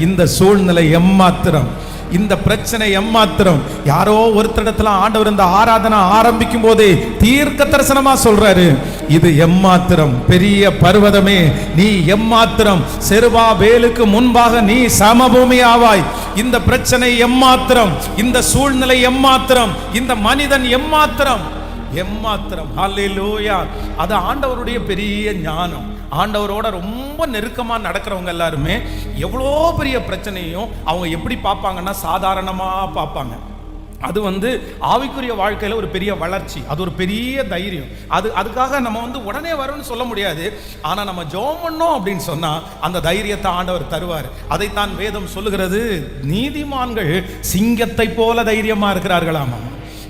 இந்த சூழ்நிலை எம்மாத்திரம். இந்த பிரச்சனை எம்மாத்திரம். யாரோ ஒருத்தரிடத்துல ஆண்டவர் இந்த ஆராதனை ஆரம்பிக்கும் போதே தீர்க்க தரிசனமா சொல்றாரு. இது எம்மாத்திரம். பெரிய பர்வதமே. நீ எம்மாத்திரம். செருவா வேலுக்கு முன்பாக நீ சமபூமி ஆவாய். இந்த பிரச்சனை எம்மாத்திரம். இந்த சூழ்நிலை எம்மாத்திரம். இந்த மனிதன் எம்மாத்திரம். எம்மாத்திரம். ஹல்லேலூயா அது ஆண்டவருடைய பெரிய ஞானம். ஆண்டவரோட ரொம்ப நெருக்கமாக நடக்கிறவங்க எல்லாருமே எவ்வளோ பெரிய பிரச்சனையும் அவங்க எப்படி பார்ப்பாங்கன்னா சாதாரணமாக பார்ப்பாங்க. அது வந்து ஆவிக்குரிய வாழ்க்கையில் ஒரு பெரிய வளர்ச்சி. அது ஒரு பெரிய தைரியம். அது அதுக்காக நம்ம வந்து உடனே வரும்னு சொல்ல முடியாது. ஆனால் நம்ம ஜோம் பண்ணோம் அப்படின்னு சொன்னால் அந்த தைரியத்தை ஆண்டவர் தருவார். அதைத்தான் வேதம் சொல்லுகிறது. நீதிமான்கள் சிங்கத்தை போல தைரியமாக இருக்கிறார்களாமா.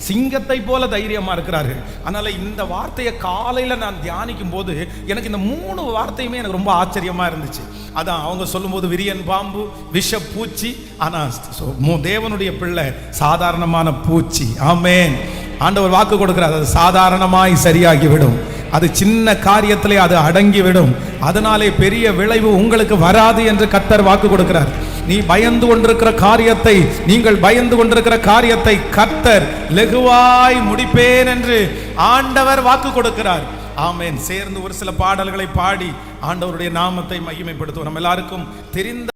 சிங்கத்தை போல தைரியமாக இருக்கிறார்கள். அதனால இந்த வார்த்தையை காலையில் நான் தியானிக்கும் போது எனக்கு இந்த மூணு வார்த்தையுமே எனக்கு ரொம்ப ஆச்சரியமாக இருந்துச்சு. அதான் அவங்க சொல்லும்போது விரியன் பாம்பு விஷ பூச்சி ஆனால் சொ- தேவனுடைய பிள்ளை சாதாரணமான பூச்சி. ஆமேன். ஆண்டவர் வாக்கு கொடுக்கிறார் அது சாதாரணமாய் சரியாகிவிடும். அது சின்ன காரியத்திலே அது அடங்கிவிடும். அதனாலே பெரிய விளைவு உங்களுக்கு வராது என்று கத்தர் வாக்கு கொடுக்கிறார். நீ பயந்து கொண்டிருக்கிற காரியத்தை நீங்கள் பயந்து கொண்டிருக்கிற காரியத்தை கத்தர் லெகுவாய் முடிப்பேன் என்று ஆண்டவர் வாக்கு கொடுக்கிறார். ஆமேன். சேர்ந்து ஒரு சில பாடல்களை பாடி ஆண்டவருடைய நாமத்தை மகிமைப்படுத்துவோம். நம்ம எல்லாருக்கும் தெரிந்த